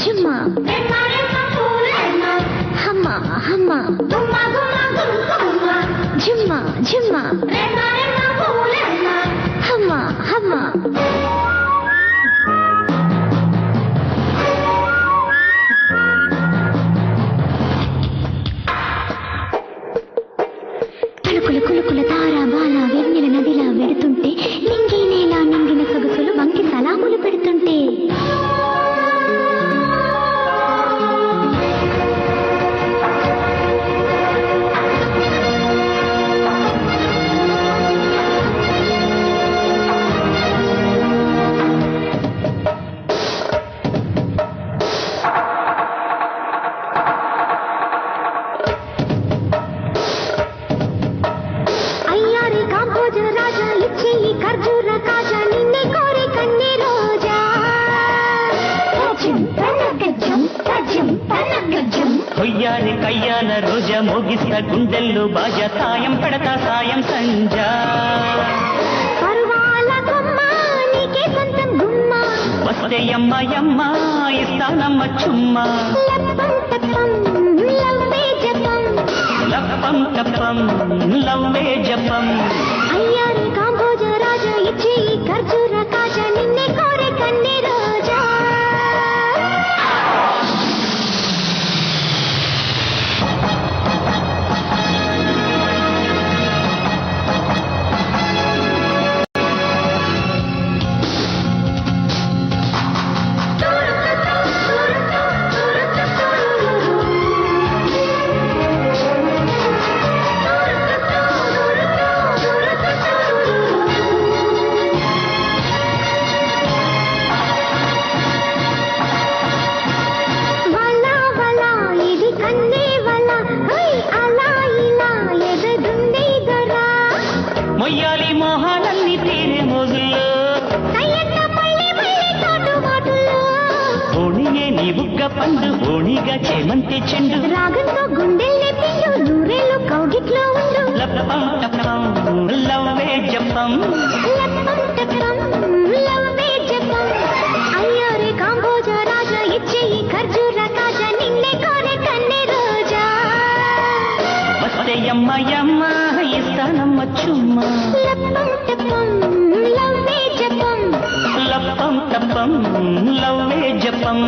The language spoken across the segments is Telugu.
去嘛，去嘛，去嘛。కొయ్యాలి కయ్యాల రోజ మోగిస్త గుండెల్లో బాజ సాయం పెడతా సాయం సంజా వస్తే యమ్మ యమ్మ ఇస్తానమ్మ చుమ్మా. లప్పం తప్పం లవ్వే జపం. అయ్యారి కాంబోజ రాజా ఇచ్చే ఈ ఖర్జూర మొయ్యాలి మోహాలన్నీ తీరే మోజుల్లో. ఓణియే నీ బుగ్గ పండు ఓణిగా చేమంతి చెండు. రాగంతో గుండెల్ని పిండు నూరేళ్ళు కౌగిట్లో ఉండు. లప్పం తప్పం లవ్వే జపం. వస్తే యమ్మ యమ్మ ఇస్తానమ్మ చుమ్మా లప్పం టప్పం లవ్వే జపం. లప్పం తప్పం లవ్వే జపం.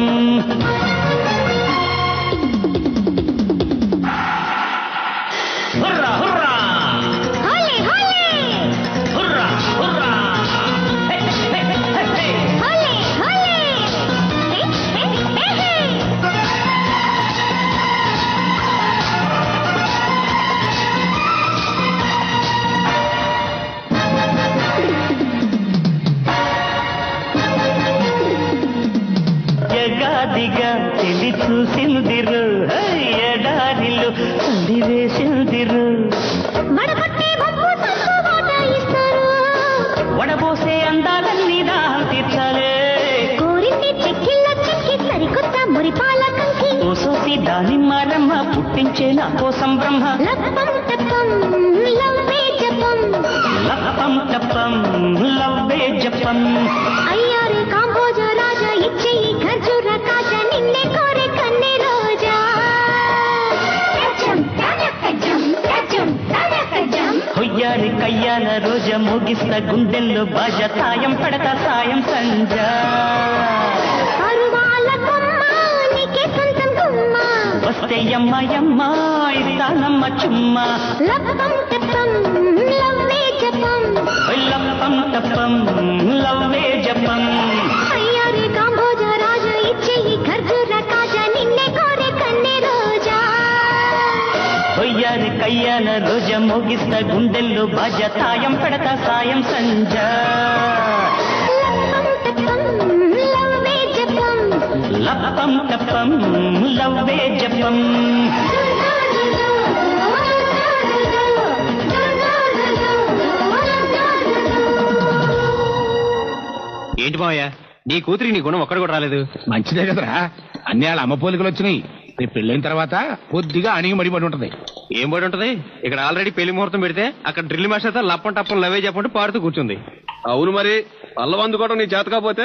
ఎగాదిగా చెలి చూసిందిరు. ఎడారిలో చలి వేసిందిరు. వడబోసే అందాలన్నీ దాహం తీర్చాలే కోరింది చెక్కిళ్ళ చెక్కి సరికొత్త మురిపాల కంకి. ఓసోసి దాని మరమ్మ పుట్టించే నా కోసం బ్రహ్మ. లప్పం టప్పం లవ్వే జపం. లప్పం తప్పం లవ్వే జపం. కొయ్యారి కయ్యాల రోజ మోగిస్త గుండెల్లో బాజ. సాయం పడతా సాయం సంజా వస్తే యమ్మ యమ్మ ఇస్తానమ్మ చుమ్మా. లప్పం టప్పం లవ్వే జపం. లప్పం తప్పం లవ్వే కొయ్యారి కయ్యాల రోజ మోగిస్త గుండెల్లో బాజ. సాయం పడతా సాయం సంజా లప్పం తప్పం లవ్వే జపం. ఏంటి మావయ్య? నీ కూతురికి నీ గుణం ఒక్కడ కూడా రాలేదు. మంచిదే కదరా. అన్ని వాళ్ళ అమ్మ పోలికలు వచ్చినాయి. రేపు పెళ్ళైన తర్వాత కొద్దిగా అణిగి మడిపడి ఉంటది. ఏం పడి ఉంటది? ఇక్కడ ఆల్రెడీ పెళ్ళి ముహూర్తం పెడితే అక్కడ డ్రిల్ మాస్టర్ లప్పం టప్పం లవే చెప్పంటూ పాడుతూ కూర్చుంది. అవును మరి పల్లవందుకోవడం నీ చేత కాకపోతే